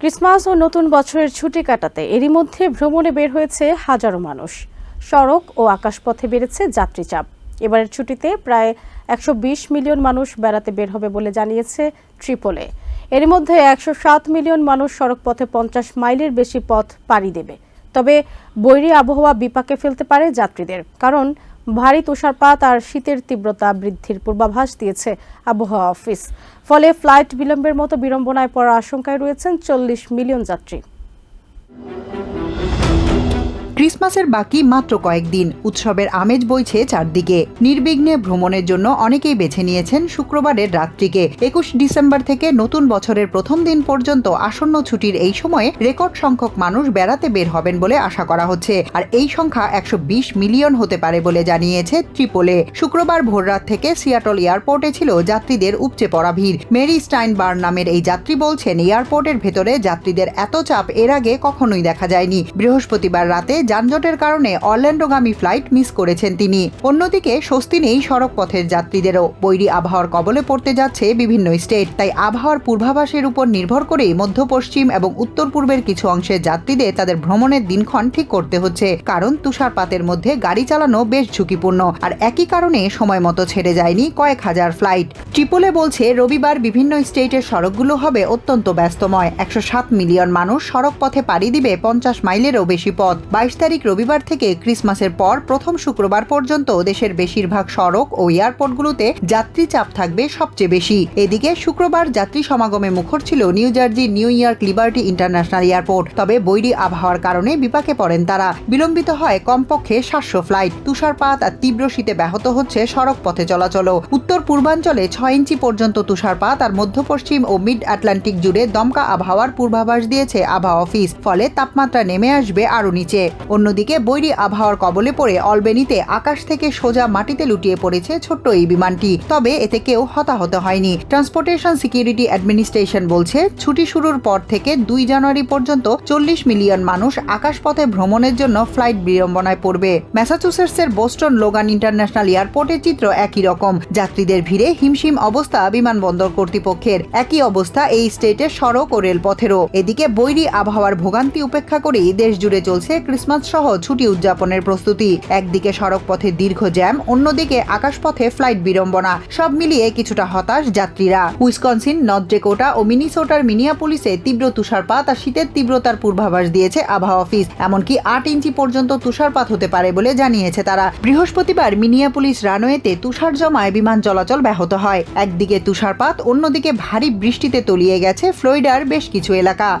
Christmas ও নতুন বছরের ছুটি কাটাতে এরই মধ্যে ভ্রমণে বের হয়েছে হাজারো মানুষ। সড়ক ও আকাশপথে বেড়েছে যাত্রী চাপ। এবারের ছুটিতে প্রায় একশো বিশ মিলিয়ন মানুষ বেড়াতে বের হবে বলে জানিয়েছে ট্রিপলে। এর মধ্যে একশো সাত মিলিয়ন মানুষ সড়কপথে পঞ্চাশ মাইলের বেশি পথ পাড়ি দেবে। তবে বৈরী আবহাওয়া বিপাকে ফেলতে পারে যাত্রীদের, কারণ ভারী তুষারপাত আর শীতের তীব্রতা বৃদ্ধির পূর্বাভাস দিয়েছে আবহাওয়া অফিস। ফলে ফ্লাইট বিলম্বের মতো বিড়ম্বনায় পড়ার আশঙ্কায় রয়েছেন চল্লিশ মিলিয়ন যাত্রী। ক্রিসমাসের বাকি মাত্র কয়েকদিন উৎসবের আমেজ বইছে চারদিকে। নির্বিঘ্নে ভ্রমণের জন্য অনেকেই বেছে নিয়েছেন শুক্রবারের রাত্রিকে। একুশ ডিসেম্বর থেকে নতুন বছরের প্রথম দিন পর্যন্ত আসন্ন ছুটির এই সময়ে রেকর্ড সংখ্যক মানুষ বেড়াতে বের হবেন বলে আশা করা হচ্ছে। আর এই সংখ্যা একশো বিশ মিলিয়ন হতে পারে বলে জানিয়েছে ট্রিপোলে। শুক্রবার ভোররাত থেকে সিয়াটল এয়ারপোর্টে ছিল যাত্রীদের উপচে পড়া ভিড়। মেরি স্টাইন বার নামের এই যাত্রী বলছেন, এয়ারপোর্টের ভেতরে যাত্রীদের এত চাপ এর আগে কখনোই দেখা যায়নি। বৃহস্পতিবার রাতে যানজটের কারণে অরল্যান্ডোগামী ফ্লাইট মিস করেছেন তিনি। অন্যদিকে, স্বস্তি নেই সড়ক পথের যাত্রীদেরও। বৈরী আবহাওয়ার কবলে পড়তে যাচ্ছে বিভিন্ন স্টেট। তাই আবহাওয়ার পূর্বাভাসের উপর নির্ভর করেই মধ্য পশ্চিম এবং উত্তর পূর্বের কিছু অংশের যাত্রীদের তাদের ভ্রমণের দিনক্ষণ ঠিক করতে হচ্ছে। কারণ, তুষারপাতের মধ্যে গাড়ি চালানো বেশ ঝুঁকিপূর্ণ। আর একই কারণে সময় মতো ছেড়ে যায়নি কয়েক হাজার ফ্লাইট। ট্রিপলে বলছে, রবিবার বিভিন্ন স্টেটের সড়কগুলো হবে অত্যন্ত ব্যস্তময়। একশো সাত মিলিয়ন মানুষ সড়ক পথে পাড়ি দিবে পঞ্চাশ মাইলেরও বেশি পথ। বাইশ তারিখ রবিবার থেকে ক্রিসমাসের পর প্রথম শুক্রবার পর্যন্ত দেশের বেশিরভাগ সড়ক ও এয়ারপোর্টগুলোতে যাত্রী চাপ থাকবে সবচেয়ে বেশি। এদিকে শুক্রবার যাত্রী সমাগমে মুখর ছিল New Jersey New York, Liberty International airport. তবে বৈরী আবহাওয়ার কারণে বিপাকে পড়েন তারা। বিলম্বিত হয় কমপক্ষে সাতশো ফ্লাইট। তুষারপাত আর তীব্র শীতে ব্যাহত হচ্ছে সড়ক পথে চলাচল উত্তর পূর্বাঞ্চলে ছয় ইঞ্চি পর্যন্ত তুষারপাত আর মধ্য পশ্চিম ও মিড আটলান্টিক জুড়ে দমকা আবহাওয়ার পূর্বাভাস দিয়েছে আবহাওয়া অফিস। ফলে তাপমাত্রা নেমে আসবে আরও নিচে। অন্যদিকে বৈরী আবহাওয়ার কবলে পড়ে অলবেনিতে আকাশ থেকে সোজা মাটিতে লুটিয়ে পড়েছে ছোট্ট এই বিমানটি। তবে এতে কেউ হতাহত হয়নি। ট্রান্সপোর্টেশন সিকিউরিটি অ্যাডমিনিস্ট্রেশন বলছে, ছুটি শুরুর পর থেকে দুই জানুয়ারি পর্যন্ত চল্লিশ মিলিয়ন মানুষ আকাশপথে ভ্রমণের জন্য ফ্লাইট বিড়ম্বনায় পড়বে। ম্যাসাচুসেটসের বোস্টন লোগান ইন্টারন্যাশনাল এয়ারপোর্টের চিত্র একই রকম। যাত্রীদের ভিড়ে হিমশিম অবস্থা বিমানবন্দর কর্তৃপক্ষের। একই অবস্থা এই স্টেটের সড়ক ও রেলপথেরও। এদিকে বৈরী আবহাওয়ার ভোগান্তি উপেক্ষা করেই দেশ জুড়ে চলছে ক্রিসমাস সহ ছুটি উদযাপনের প্রস্তুতি। একদিকে সড়ক পথে দীর্ঘ জ্যাম, অন্যদিকে আকাশপথে ফ্লাইট বিড়ম্বনা। সব মিলিয়ে কিছুটা হতাশ যাত্রীরা। উইসকনসিন নর্থ ডেকোটা ও মিনিসোটার মিনিয়াপুলিসে তীব্র তুষারপাত আর শীতের তীব্রতার পূর্বাভাস দিয়েছে আবহাওয়া অফিস। এমনকি আট ইঞ্চি পর্যন্ত তুষারপাত হতে পারে বলে জানিয়েছে তারা। বৃহস্পতিবার মিনিয়াপুলিস রানওয়েতে তুষার জমায় বিমান চলাচল ব্যাহত হয়। একদিকে তুষারপাত, অন্যদিকে ভারী বৃষ্টিতে তলিয়ে গেছে ফ্লোরিডার বেশ কিছু এলাকা।